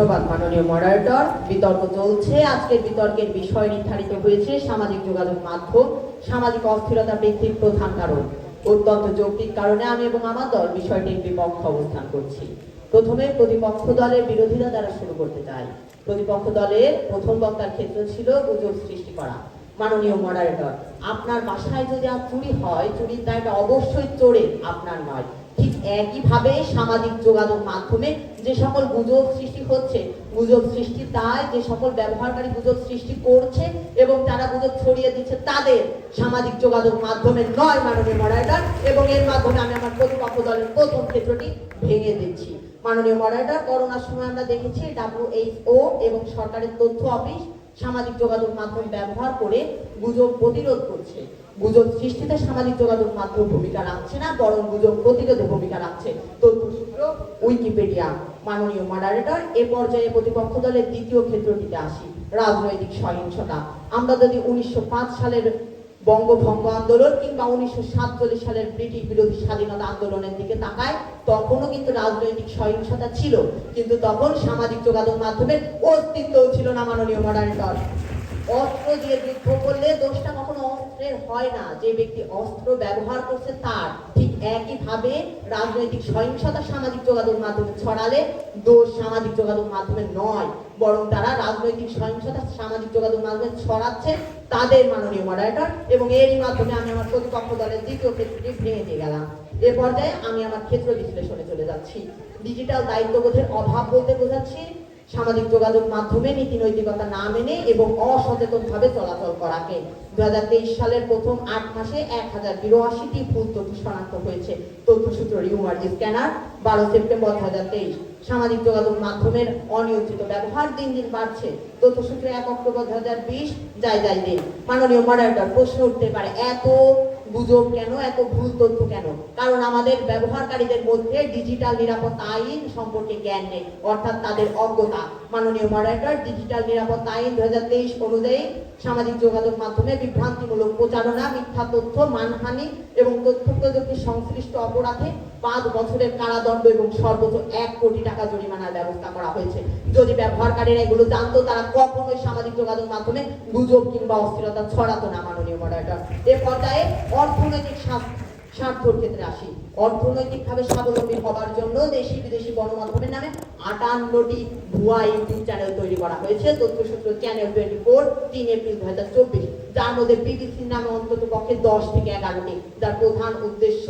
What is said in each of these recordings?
ধন্যবাদ মাননীয় মডারেটর। বিতর্ক চলছে। আজকের বিতর্কের বিষয় নির্ধারিত হয়েছে সামাজিক যোগাযোগ মাধ্যম, সামাজিক অস্থিরতা বৃদ্ধির প্রধান কারণ। অত্যন্ত যৌক্তিক কারণে আমি এবং আমার দল বিষয়টির বিপক্ষ অবস্থান করছি। প্রথমে প্রতিপক্ষ দলের বিরোধীরা দ্বারা শুরু করতে চাই। প্রতিপক্ষ দলের প্রথম বক্তার ক্ষেত্র ছিল গুজব সৃষ্টি করা। মাননীয় মডারেটর, আপনার বাসায় যদি চুরি হয়, চুরির দায়টা অবশ্যই চোরের, আপনার নয়। ঠিক একইভাবে সামাজিক যোগাযোগ মাধ্যমে যে সকল গুজব সৃষ্টি হচ্ছে, গুজব সৃষ্টি তাই যে সকল ব্যবহারকারী গুজব সৃষ্টি করছে এবং তারা গুজব ছড়িয়ে দিচ্ছে তাদের সামাজিক যোগাযোগ মাধ্যমে নয় মাননীয় মডারেটর এবং এর মাধ্যমে আমি আমার প্রতিপক্ষ দলের প্রথম ক্ষেত্রটি ভেঙে দিচ্ছি। মাননীয় মডারেটর করোনার সময় আমরা দেখেছি ডাব্লিউএইচও এবং সরকারের তথ্য অফিস সামাজিক যোগাযোগ মাধ্যম ব্যবহার করে গুজব প্রতিরোধ করছে। গুজব সৃষ্টিতে সামাজিক যোগাযোগ মাধ্যম ভূমিকা রাখছে না, বরং গুজব প্রতিরোধে ভূমিকা রাখছে। তথ্যসূত্র উইকিপিডিয়া, মাননীয় মডারেটর এ পর্যায়ে প্রতিপক্ষ দলের দ্বিতীয় ক্ষেত্রটিতে আসি, রাজনৈতিক সহিংসতা। আমরা যদি উনিশশো পাঁচ সালের বঙ্গভঙ্গ আন্দোলন কিংবা উনিশশো সাতচল্লিশ সালের ব্রিটিশ বিরোধী স্বাধীনতা আন্দোলনের দিকে তাকায়, তখনও কিন্তু রাজনৈতিক সহিংসতা ছিল, কিন্তু তখন সামাজিক যোগাযোগ মাধ্যমে অস্তিত্বও ছিল না মাননীয় মডারেটর অস্ত্র দিয়ে যুদ্ধ করলে দোষটা কখনো অস্ত্রের হয় না, যে ব্যক্তি অস্ত্র ব্যবহার করছে তার, ঠিক একইভাবে রাজনৈতিক সহিংসতা সামাজিক যোগাযোগ মাধ্যমে ছড়ালে দোষ সামাজিক যোগাযোগ মাধ্যমে নয়, বরং তারা রাজনৈতিক সহিংসতা সামাজিক যোগাযোগ মাধ্যমে ছড়াচ্ছে তাদের মাননীয় মডারেটর এবং এরই মাধ্যমে আমি আমার প্রতিপক্ষ দলের দ্বিতীয় ক্ষেত্রটি ভেঙে দিয়ে গেলাম। এ পর্যায়ে আমি আমার ক্ষেত্র বিশ্লেষণে চলে যাচ্ছি। ডিজিটাল দায়িত্ববোধের অভাব বলতে বোঝাচ্ছি সামাজিক যোগাযোগ মাধ্যমে নীতি নৈতিকতা না মেনে এবং অসচেতনভাবে চলাচল করাকে। দুহাজার তেইশ সালের প্রথম আট মাসে এক হাজার বিরাশিটি ভুল তথ্য শনাক্ত হয়েছে। তথ্যসূত্র রিউমার স্ক্যানার, বারো সেপ্টেম্বর দু হাজার তেইশ। সামাজিক যোগাযোগ মাধ্যমের অনিয়ন্ত্রিত ব্যবহার দিন দিন বাড়ছে। তথ্যসূত্র এক অক্টোবর দু হাজার বিশ, যাই যাই দিন। মাননীয় মডারেটর প্রশ্ন উঠতে পারে, এত গুজব কেন, এত ভুল তথ্য কেন? কারণ আমাদের ব্যবহারকারীদের মধ্যে ডিজিটাল নিরাপত্তা আইন সম্পর্কে জ্ঞান নেই, অর্থাৎ তাদের অজ্ঞতা। মাননীয় মডারেটর ডিজিটাল নিরাপত্তা আইন দু অনুযায়ী সামাজিক যোগাযোগ মাধ্যমে বিভ্রান্তিমূলক প্রচারণা, মিথ্যা তথ্য, মানহানি এবং তথ্য প্রযুক্তি সংশ্লিষ্ট অপরাধে পাঁচ বছরের কারাদণ্ড এবং সর্বোচ্চ এক কোটি টাকা জরিমানার ব্যবস্থা করা হয়েছে। যদি ব্যবহারকারীরা এগুলো জানতো, তারা কখনোই সামাজিক যোগাযোগ মাধ্যমে গুজব কিংবা অস্থিরতা ছড়াতো না, মাননীয় মডারেটর এ পর্যায়ে অর্থনৈতিক স্বার্থর ক্ষেত্রে আসি। অর্থনৈতিকভাবে স্বাবলম্বী হবার জন্য দেশি বিদেশি গণমাধ্যমের নামে আটান্নটি ভুয়া ইউটিউব চ্যানেল তৈরি করা হয়েছে। তথ্যসূত্র চ্যানেল টোয়েন্টি ফোর, তিন এপ্রিল দু হাজার চব্বিশ। যার মধ্যে বিবিসির নামে অন্তত পক্ষে দশ থেকে এগারোটি। যার প্রধান উদ্দেশ্য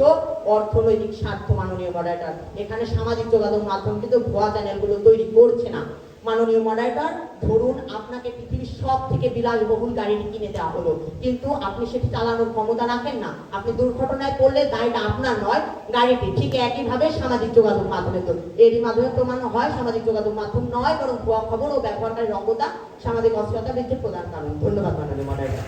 অর্থনৈতিক স্বার্থ মাননীয় মডারেটর এখানে সামাজিক যোগাযোগ মাধ্যম কিন্তু ভুয়া চ্যানেলগুলো তৈরি করছে না। মাননীয় মডারেটর ধরুন আপনাকে পৃথিবীর সব থেকে বিলাসবহুল গাড়িটি কিনে দেওয়া হলো। কিন্তু আপনি সেটি চালানোর ক্ষমতা রাখেন না। আপনি দুর্ঘটনায় পড়লে দায়টা আপনার নয়, গাড়িটি। ঠিক একইভাবে সামাজিক যোগাযোগ মাধ্যমে তো এরই মাধ্যমে প্রমাণ হয়, সামাজিক যোগাযোগ মাধ্যম নয়, বরং ভুয়া খবর ও ব্যবহারকারীর অজ্ঞতা, সামাজিক অস্থিরতা বৃদ্ধির প্রধান কারণ। ধন্যবাদ মাননীয় মডারেটর